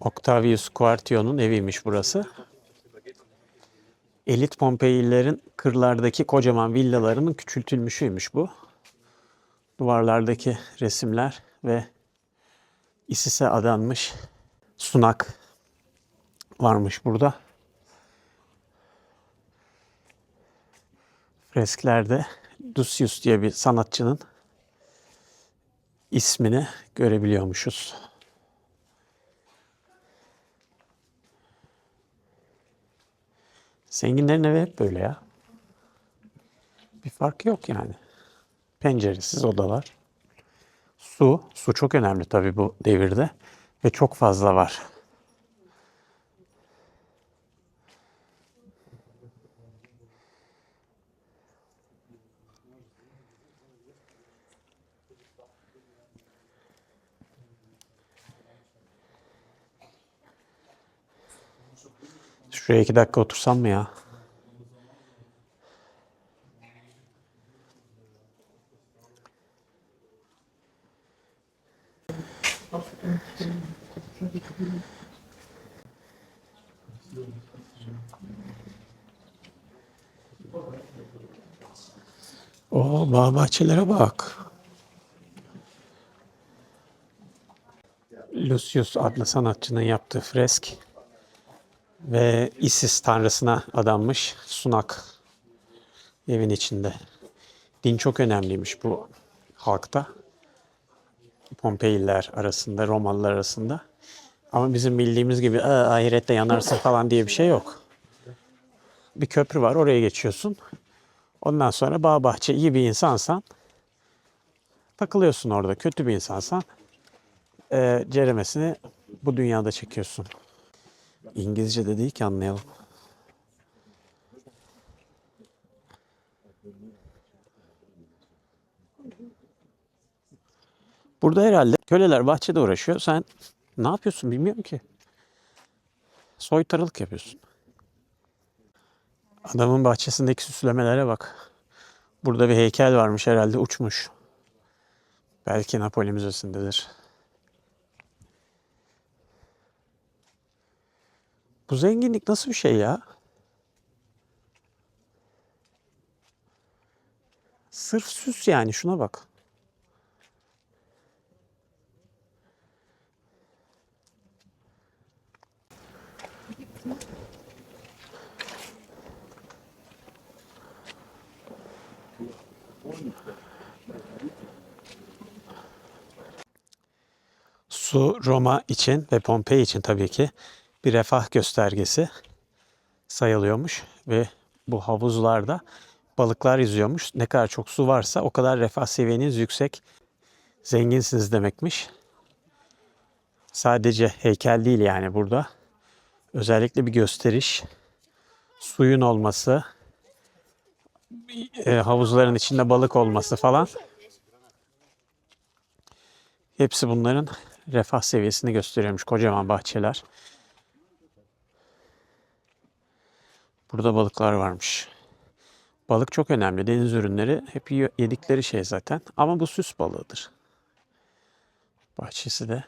Octavius Quartio'nun eviymiş burası. Elit Pompeililerin kırlardaki kocaman villalarının küçültülmüşüymüş bu. Duvarlardaki resimler ve Isis'e adanmış sunak varmış burada. Fresklerde Ducius diye bir sanatçının ismini görebiliyormuşuz. Zenginlerin evi hep böyle ya. Bir fark yok yani. Penceresiz odalar. Su. Su çok önemli tabii bu devirde. Ve çok fazla var. Şuraya iki dakika otursam mı ya? Oo, bağ bahçelere bak. Lucius adlı sanatçının yaptığı fresk ve Isis tanrısına adanmış sunak evin içinde. Din çok önemliymiş bu halkta. Pompeyliler arasında, Romalılar arasında. Ama bizim bildiğimiz gibi "Aa, ahirette yanarsın falan diye bir şey yok. Bir köprü var oraya geçiyorsun. Ondan sonra bağ bahçe iyi bir insansan takılıyorsun orada. Kötü bir insansan e, ceremesini bu dünyada çekiyorsun. İngilizce de değil ki anlayalım. Burada herhalde köleler bahçede uğraşıyor. Sen ne yapıyorsun bilmiyorum ki. Soytarılık yapıyorsun. Adamın bahçesindeki süslemelere bak. Burada bir heykel varmış herhalde uçmuş. Belki Napoli Müzesi'ndedir. Bu zenginlik nasıl bir şey ya? Sırf süs yani şuna bak. Su Roma için ve Pompei için tabii ki bir refah göstergesi sayılıyormuş ve bu havuzlarda balıklar yüzüyormuş. Ne kadar çok su varsa o kadar refah seviyeniz yüksek, zenginsiniz demekmiş. Sadece heykel değil yani burada. Özellikle bir gösteriş, suyun olması, e, havuzların içinde balık olması falan. Hepsi bunların refah seviyesini gösteriyormuş kocaman bahçeler. Burada balıklar varmış. Balık çok önemli. Deniz ürünleri hep yedikleri şey zaten. Ama bu süs balığıdır. Bahçesi de